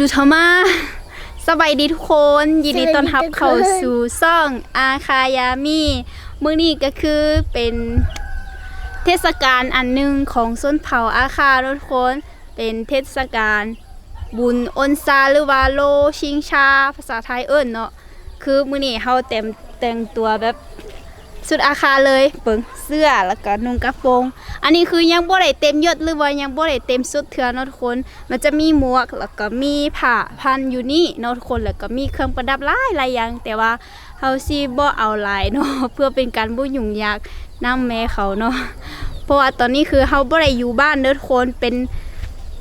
ดุธรรมาสบายดีทุกคน ยินดีต้อนรับเข้าสู่ซ่องอาคายามีมื้อนี้ก็คือเป็นเทศกาลอันหนึ่งของส้นเผาอาคาทุกคน เป็นเทศกาลบุญอนซาหรือว่าโลชิงชา ภาษาไทยเอิ้นเนาะคือมื้อนี้เฮาเต็มแต่งตัวแบบ สุดอาคาเลยเปิงเสื้อแล้วก็นุ่งกระโปรง อันนี้คือยังบ่ได้เต็มยศหรือว่ายังบ่ได้เต็มสุดเทื่อเนาะทุกคน มันจะมีหมวกแล้วก็มีผ้าพันอยู่นี่เนาะทุกคนแล้วก็มีเครื่องประดับหลายหลายอย่าง แต่ว่าเฮาสิบ่เอาหลายเนาะเพื่อเป็นการบ่ยุ่งยากนํแม่เขาเนาะเพราะว่าตอนนี้คือเฮาบ่ได้อยู่บ้านเด้อทุกคนเป็น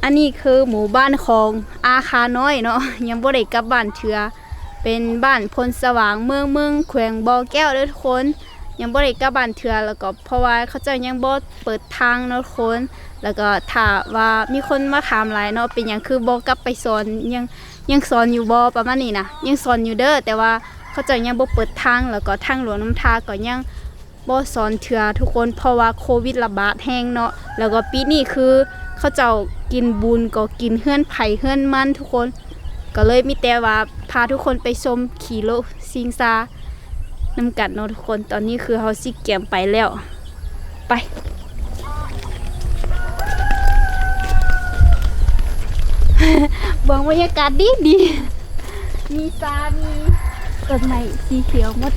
อันนี้คือหมู่บ้านของอาคาน้อยเนาะยังบ่ได้กลับบ้านเทื่อเป็นบ้านพลสว่างเมืองเมืองแขวงบ่อแก้วเด้อทุกคน ยังบ่ได้กลับบ้านเทื่อแล้วก็เพราะว่าเขาเจ้ายังบ่เปิดทางเนาะทุกคนแล้วก็ถ้าว่ามีคนมาถามหลายเนาะเป็นหยังคือบ่กลับไปสอนยังยังสอนอยู่บ่ประมาณนี้นะยังสอนอยู่เด้อแต่ว่าเขาเจ้ายังบ่เปิดทางแล้วก็ทางหลวงน้ำทาก็ยังบ่สอนเทื่อทุกคนเพราะว่าโควิดระบาดแฮงเนาะแล้วก็ปีนี้คือเขาเจ้ากินบุญก็กินเฮือนไผ่เฮือนมันทุกคน ก็เลยมีแต่ว่าพาทุกคนไปชมขี่รถซิงซา น้ำกัดเนาะทุกคนตอนนี้คือเขาสิเกียมไปแล้ว ไปเบิ่งบรรยากาศดีดี มีซามีต้นไม้สีเขียวหมด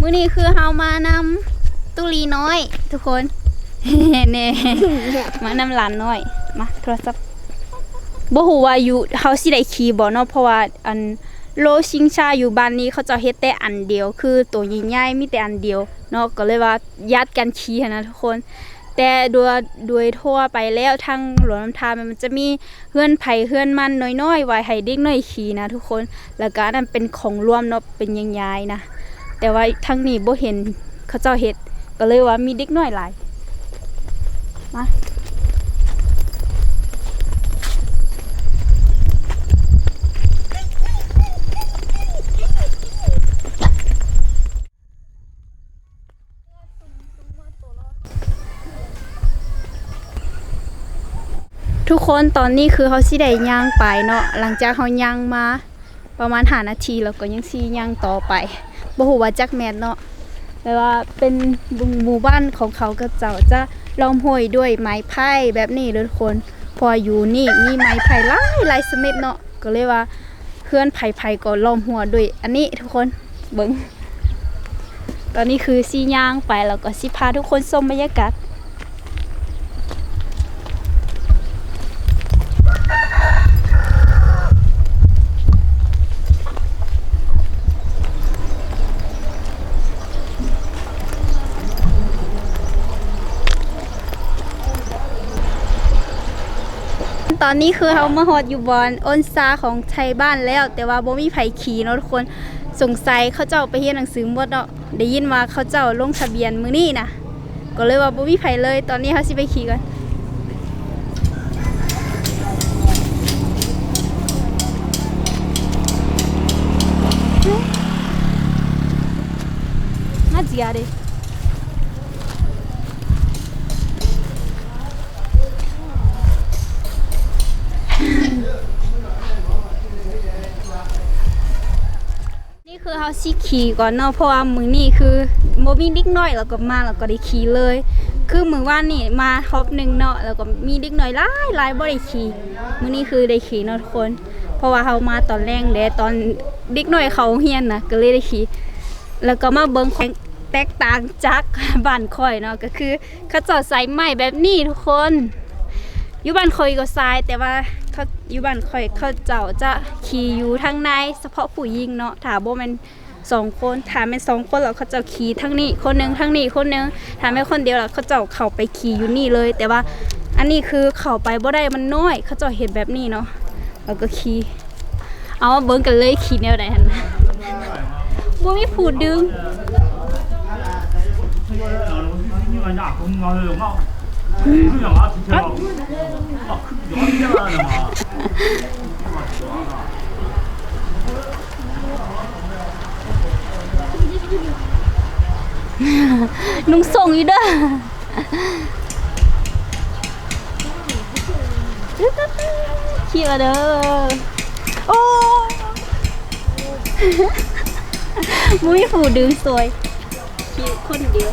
มื้อนี้คือเฮามานำตุลีน้อย ทุกคนเน่มานำหลานน้อย มาโทรศัพท์ บ่ฮู้ว่าอยู่เฮาสิได้ขี่บ่เนาะเพราะว่าอันโลชิงชาอยู่บ้านนี้เขาเจะเฮ็ดแต่อันเดียว คือตัวใหญ่ๆมีแต่อันเดียวเนาะก็เลยว่ายัดกันขี่นะทุกคน แต่โดยโดยทั่วไปแล้วทางหลวงน้ำทามันจะมีเฮือนไผเฮือนมันน้อยๆไว้ให้เด็กน้อยขี่นะ ทุกคนแล้วก็อันนั้นเป็นของรวมเนาะเป็นยายๆนะแต่ว่าทางนี้บ่เห็นเขาเจ้าเฮ็ดก็เลยว่ามีเด็กน้อยหลายมา ทุกคนตอนนี้คือเขาสิได้ย่างไปเนาะหลังจากเขาย่างมา ประมาณหานาทีแล้วก็ยังซีย่างต่อไปบ่ฮู้ว่าจักแมนเนาะแต่ว่าเป็นหมู่บ้านของเขาก็เจ้าจะล้อมห้วยด้วยไม้ไผ่แบบนี้เลยทุกคน พออยู่นี่มีไม้ไผ่หลายหลายชนิดเนาะก็เลยว่าเพื่อนไผ่ไผ่ก็ล้อมหัวด้วย อันนี้ทุกคนเบิ่งตอนนี้คือซีย่างไปแล้วก็สิพาทุกคนชมบรรยากาศ ตอนนี้คือเขามาฮอดอยู่บอนอ้นซาของไทยบ้านแล้ว แต่ว่าบ่มีไผขี่เนาะทุกคนสงสัยเขาเจ้าไปเรียนหนังสือหมดเนาะได้ยินว่าเขาเจ้าลงทะเบียนมื้อนี้นะก็เลยว่าบ่มีไผเลย ตอนนี้เขาสิไปขี่กันน่าเจียดิาสิขี่ก่อนเนาะเพราะว่ามือนี้คือบ่มีเด็กน้อยแล้วก็มาแล้วก็ได้ขี่เลย คือมือวานนี่มาฮอบหนึ่งเนาะแล้วก็มีเด็กน้อยหลายหลายบ่ได้ขี่มือนี้คือได้ขี่เนาะทุกคน เพราะว่าเฮามาตอนแรกเด้ตอนเด็กน้อยเขาเฮียนนะก็เลยได้ขี่แล้วก็มาเบิ่งของแตกต่างจากบ้านข่อยเนาะก็คือเขาเจาะใส่ไม้แบบนี้ทุกคนอยู่บ้านข่อยก็ทรายแต่ว่า ขาอยู่บ้านข่อยเขาเจ้าจะขี่อยู่ทั้งในเฉพาะผู้หญิงเนาะถาาบ่แมันสองคนถามเป็นสองคนแล้วเขาจะขี่ทั้งนี้คนนึงทั้งนี้คนนึงถามเป็นคนเดียวแล้วเขาเจ้าเข้าไปขี่อยู่นี่เลย แต่ว่าอันนี้คือเข้าไปบ่ได้มันน้อย เขาเจ้าเห็นแบบนี้เนาะแล้วก็ขี่เอาเบิ้งกันเลยขี่แนวไหนหันบ่มีผูดดึง หนุงส่งอยู่เด้อขี่มาเด้อโอ้มุ้ยผูดึงสวยขี่คนเดียว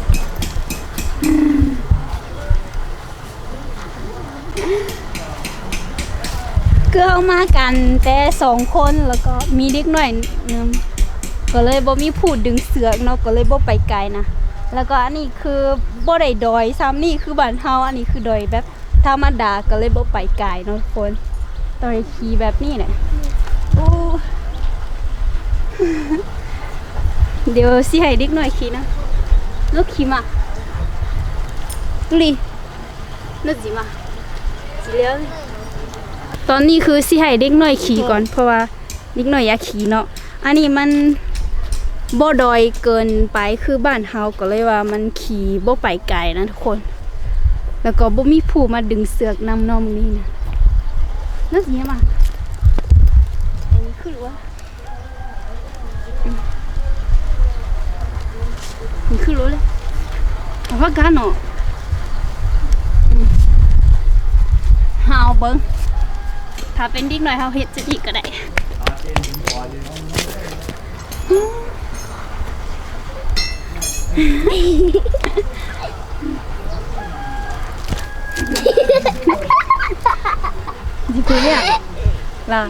คือเอามากันแต่สองคนแล้วก็มีเด็กหน่อยนึงก็เลยบ่มีผู้ดึงเสือกเนาะก็เลยบ่ไปไกลนะแล้วก็อันนี้คือบ่ได้ดอยซ้ำนี่คือบ้านเฮาอันนี้คือดอยแบบธรรมดาก็เลยบ่ไปไกลเนาะทุกคนตอนขี่แบบนี้แหละโอ้เดี๋ยวสิให้เด็กหน่อยขี่นะลูกขี่มาลูลีลูกจีมาจีเลี้ยว ตอนนี้คือสิให้เด็กหน่อยขี่ก่อน เพราะว่าเด็กหน่อยอยากขี่เนาะอันนี้มันบ่ดอยเกินไปคือบ้านเฮาก็เลยว่ามันขี่บ่ไปไกลนะทุกคน แล้วก็บ่มีผู้มาดึงเสือกนำนอมนี่นะนั่นสิมาอันนี้คือว่าอืมนี่คือรู้เลยแต่ว่ากันเนาะอืมเฮาเบิ่ง ถ้าเป็นเดิกหน่อยเขาเฮ็ดจะอีกก็ได้ดิคือเนี่ยล่ะ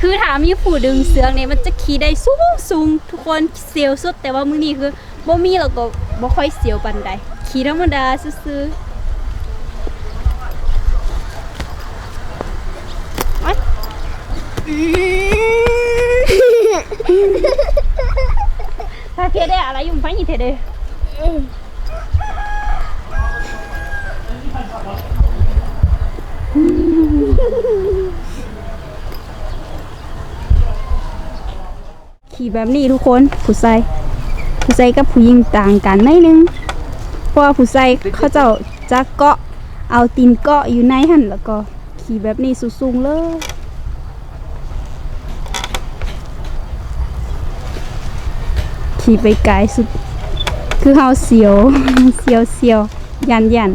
คือถามมีผู้ดึงเสือกเนี่ยมันจะขี่ได้สูงสูงทุกคนเสียวสุดแต่ว่ามื้อนี้คือ บ่มีแล้วก็บ่ค่อยเสียวปานใดขี่ธรรมดาซื่อๆโอ๊ยถ้าเทได้อะไรอยู่ไปนี่เทเด้ขี่แบบนี้ทุกคนผู้ชาย ผู้ชายกับผู้หญิงต่างกันหนิดนึงเพราะว่าผู้ชายเขาเจ้าจะเกาะเอาตีนเกาะอยู่ในหันแล้วก็ขี่แบบนี้สูงๆเลยขี่ไปไกลสุด คือเฮาเสียวเสียวเสียวยันยัน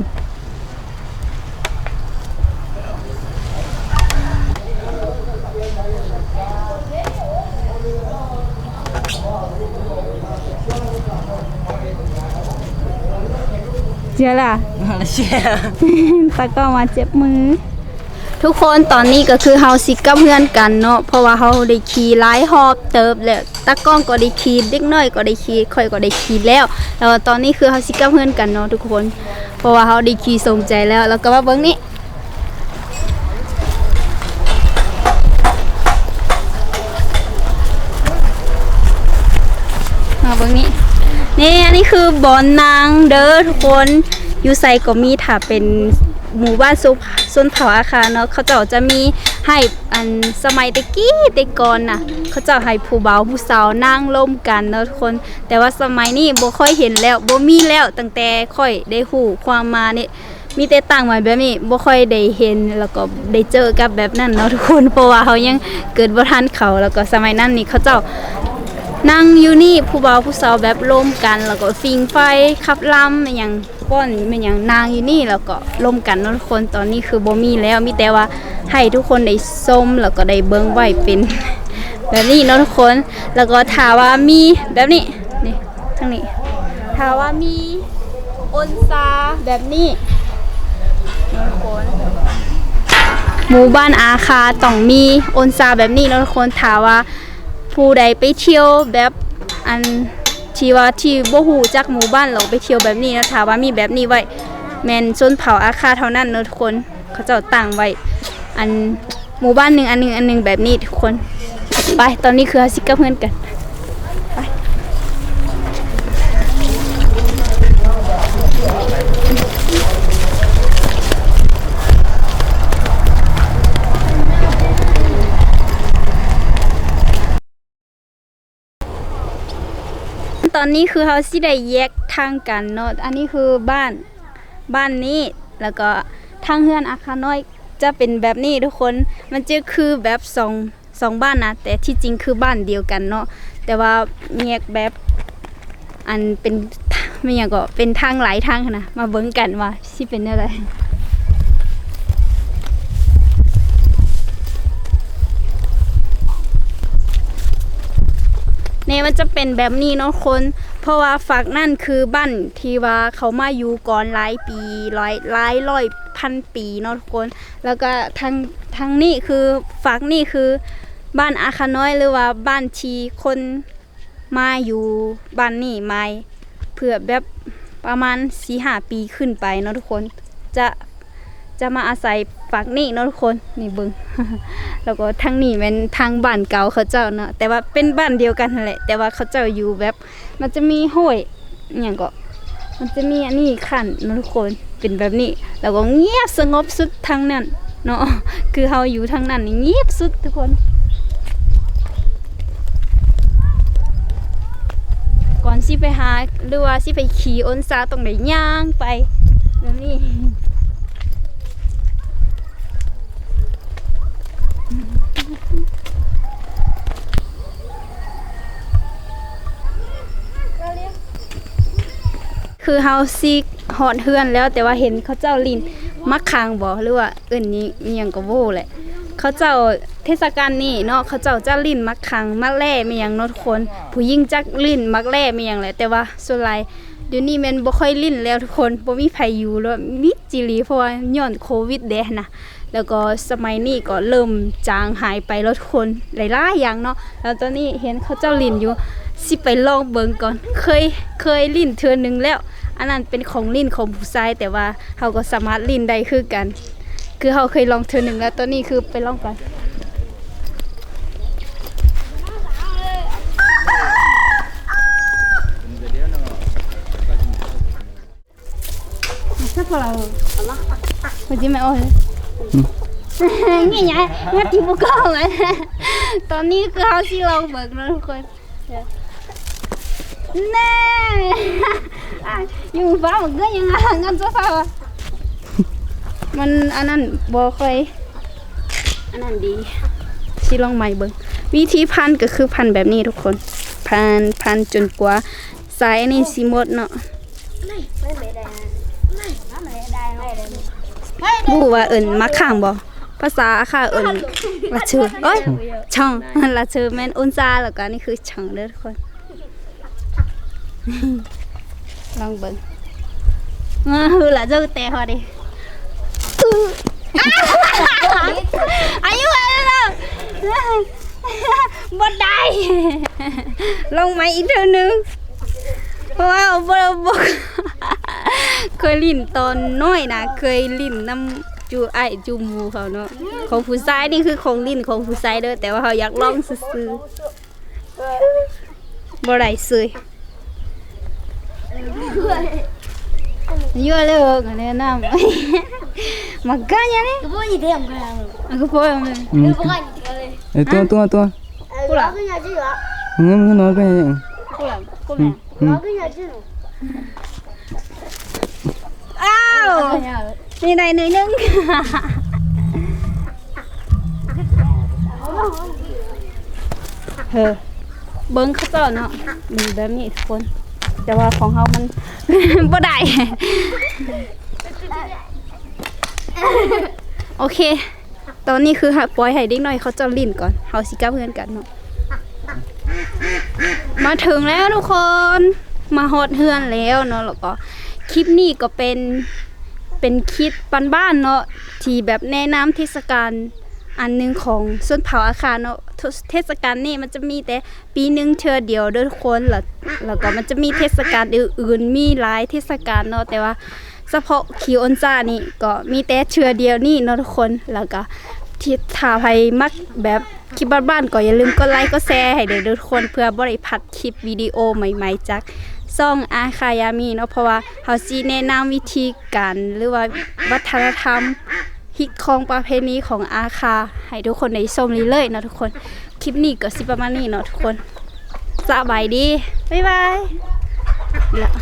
เจอล่ะตะก็มาเจ็บมือ ทุกคนตอนนี้ก็คือเฮาสิกับเพื่อนกันเนาะเพราะว่าเฮาได้ขี่หลายหอบเติบแล้วตะกล้องก็ได้ขี่เด็กน้อยก็ได้ขี่ค่อยก็ได้ขี่แล้วแล้วตอนนี้คือเฮาสิกับเพื่อนกันเนาะทุกคน เพราะว่าเฮาได้ขี่สมใจแล้วแล้วก็มาเบิ่งนี่มาเบิ่งนี่ นี่อันนี้คือบอนนางเด้อทุกคนอยู่ไซก็มีถ้าเป็นหมู่บ้านซุส้นเผาอาคาเนาะเขาเจ้าจะมีให้อันสมัยตะกี้ต่ก่อนน่ะ เขาเจ้าให้ผู้บ่าวผู้สาวนั่งร่วมกันเนาะทุกคน แต่ว่าสมัยนี้บ่ค่อยเห็นแล้วบ่มีแล้วตั้งแต่ค่อยได้ฮู้ความมานี่มีแต่ตั้งไว้แบบนี้บ่ค่อยได้เห็นแล้วก็ได้เจอกับแบบนั้นเนาะทุกคนเพราะว่าเขายังเกิดบ่ทันเขาแล้วก็สมัยนั้นนี่เขาเจ้า นั่งอยู่นี่ผู้บ่าวผู้สาวแบบร่วมกัน แล้วก็ฟิงไฟขับลำอหย่างป้อนเป็นอย่างนางอยู่นี่แล้วก็ร่วมกันเนาะทุกคนตอนนี้คือบ่มีแล้วมีแต่ว่าให้ทุกคนได้ชมแล้วก็ได้เบิ่งไว้เป็นแบบนี้เนาะทุกคนแล้วก็ถาว่ามีแบบนี้นี่ทางนี้ถาว่ามีอนซาแบบนี้เนาะทุกคนหมู่บ้านอาคาต้องมีอนซาแบบนี้เนาะทุกคนถามว่า ผู้ใดไปเที่ยวแบบอันที่ว่าที่บ่ฮู้จักหมู่บ้านเราไปเที่ยวแบบนี้นะถามว่ามีแบบนี้ไว้แม่นชนเผ่าอาคาเท่านั้นเนาะทุกคนเขาเจ้าตั้งไว้ อันหมู่บ้านหนึ่งอันหนึงอันหนึงแบบนี้ทุกคน ไปตอนนี้คืออาซิกับเพื่อนกัน ตอนนี้คือเขาสิได้แยกทางกันเนาะอันนี้คือบ้านบ้านนี้แล้วก็ทางเฮือนอาคาน้อยจะเป็นแบบนี้ทุกคนมันจะคือแบบสองสองบ้านนะแต่ที่จริงคือบ้านเดียวกันเนาะแต่ว่าแยกแบบอันเป็นไม่อย่างก็เป็นทางหลายทางนะมาเบิ่งกันว่าสิเป็นอะไร เนี่ยมันจะเป็นแบบนี้เนาะคน เพราะว่าฝักนั่นคือบ้านที่ว่าเขามาอยู่ก่อนหลายปีร้อยหลายร้อยพันปีเนาะทุกคน แล้วก็ทางทางนี้คือฝักนี่คือบ้านอาคาน้อยหรือว่าบ้านชีคนมาอยู่บ้านนี่มาเพื่อแบบประมาณสี่ห้าปีขึ้นไปเนาะทุกคน จะ จะมาอาศัยฝักนี่เนาะทุกคนนี่เบิงแล้วก็ทางนี้เป็นทางบ้านเก่าเขาเจ้าเนาะแต่ว่าเป็นบ้านเดียวกันแหละ แต่ว่าเขาเจ้าอยู่แบบ มันจะมีห้วยอย่างก็มันจะมีอันนี้ขันเนะทุกคนเป็นแบบนี้ แล้วก็เงียบสงบสุดทางนั้นเนาะคือเฮาอยู่ทางนั้นเงียบสุดทุกคนก่อนสิไปหาหรือว่าสิไปขี่อ้นซาตรงไหนย่างไปแบบนี้ คือเฮาซีกหอดเฮือนแล้วแต่ว่าเห็นเขาเจ้าลินมักคางบ่หรือว่าเอิ้นนี้มีหยังก็โว้แหละ เขาเจ้าเทศกาลนี้เนาะเขาเจ้าจะลิ้นมักคังมักแล่มีหยังเนาะทุกคน ผู้หญิงจักลิ้นมักแล่มีหยังแหละแต่ว่าส่วนหลายเดี๋ยวนี้แม่นบ่ค่อยลิ้นแล้วทุกคนบ่มีไผอยู่แล้วมิดจิลีเพราะว่าย้อนโควิดเด้นะ แล้วก็สมัยนี้ก็เริ่มจางหายไปแล้วทุกคนหลายๆอย่างเนาะแล้วตอนนี้เห็นเขาเจ้าลิ้นอยู่สิไปลองเบิงก่อน เคยเคยลิ้นเทือหนึงแล้ว อันนั้นเป็นของลิ้นของผู้ชายแต่ว่าเฮาก็สามารถลิ้นได้คือกัน คือเฮาเคยลองเทือหนึงแล้วตอนนี้คือไปลองกัน Sắp vào là Mình chỉ mẹ ơi Nghe nhảy Nghe thì bố con lại ตอนนี้คือเขาที่ลองเบิกนะทุกคนแน่อะอยู่ฟ้ามันก็ยังไงงั้นจะฟ้าวะมันอันนั้นบอค่อยอันนั้นดีชิลองใหม่เบิ่งวิธีพันก็คือพันแบบนี้ทุกคน พันพันจนกว่าสายอันนี้สิหมดเนาะบูว่าเอิญมักข้างบ่ ภาษาค่ะเอิญละเชอเอ้ยช่องละเชอแม่นอุนซาแล้วก็นี่คือช่องเด้อทุกคน ลองเบิ่งเออละเจ้าแต่พอดีอายุอะไรแล้วบดได้ลงมาอีกเท่านึงเพราะว่าบ่บ่เคยลิ้นตอนน้อยนะเคยลิ้นน้ำ จูไอายจูหมูเขาเนาะของผู้ชายนี่คือของลิ้นของผู้ชายเด้อแต่ว่าเขาอยากลองซื้อๆบ่ได้ซื้อ Io le ho con le nam. Ma cagna ne? Cái bố gì thế không phải Aku poi me. Ừ. Bố anh thì ơi Ê, tua tua tua Nó cái nhà chứ ạ Ừ, cứ nói cái này Kula, kula. Nó cái nhà chứ Au! Ni này nữ nâng. Hờ. เบิ้งเขาเจ้าเนาะมีแบบนี้ทุกคน แต่ว่าของเขามันบ่ได้ โอเค ตอนนี้คือปล่อยให้เด็กน้อยเขาจ้าลิ้นก่อนเฮาสิกับเพื่อนกันเนาะ มาถึงแล้วทุกคน มาฮอดเฮือนแล้วเนาะแล้วก็คลิปนี้ก็เป็น เป็นคลิปบ้านๆเนาะที่แบบแนะนำเทศกาลอันหนึงของส้นเผาอาคารเนาะเทศกาลนี้มันจะมีแต่ปีหนึงเทื่อเดียวเด้อทุกคนแล้วแล้วก็มันจะมีเทศกาลอื่นๆมีหลายเทศกาลเนาะแต่ว่าเฉพาะคิวอนซ่านี่ก็มีแต่เทื่อเดียวนี่เนาะทุกคนแล้วก็ที่ถ้าใครมักแบบคลิปบ้านๆก็อย่าลืมกดไลค์กดแชร์ให้เด้อทุกคนเพื่อบ่ได้พลาดคลิปวิดีโอใหม่ๆจาก ซ่องอาคายามีเนาะเพราะว่าเฮาสิแนะนำวิธีการหรือว่าวัฒนธรรมฮิตของประเพณีของอาคา ให้ทุกคนได้ชมเลยๆเนาะทุกคน คลิปนี้ก็สิประมาณนี้เนาะทุกคนสบายดี บ๊ายบายแล้ว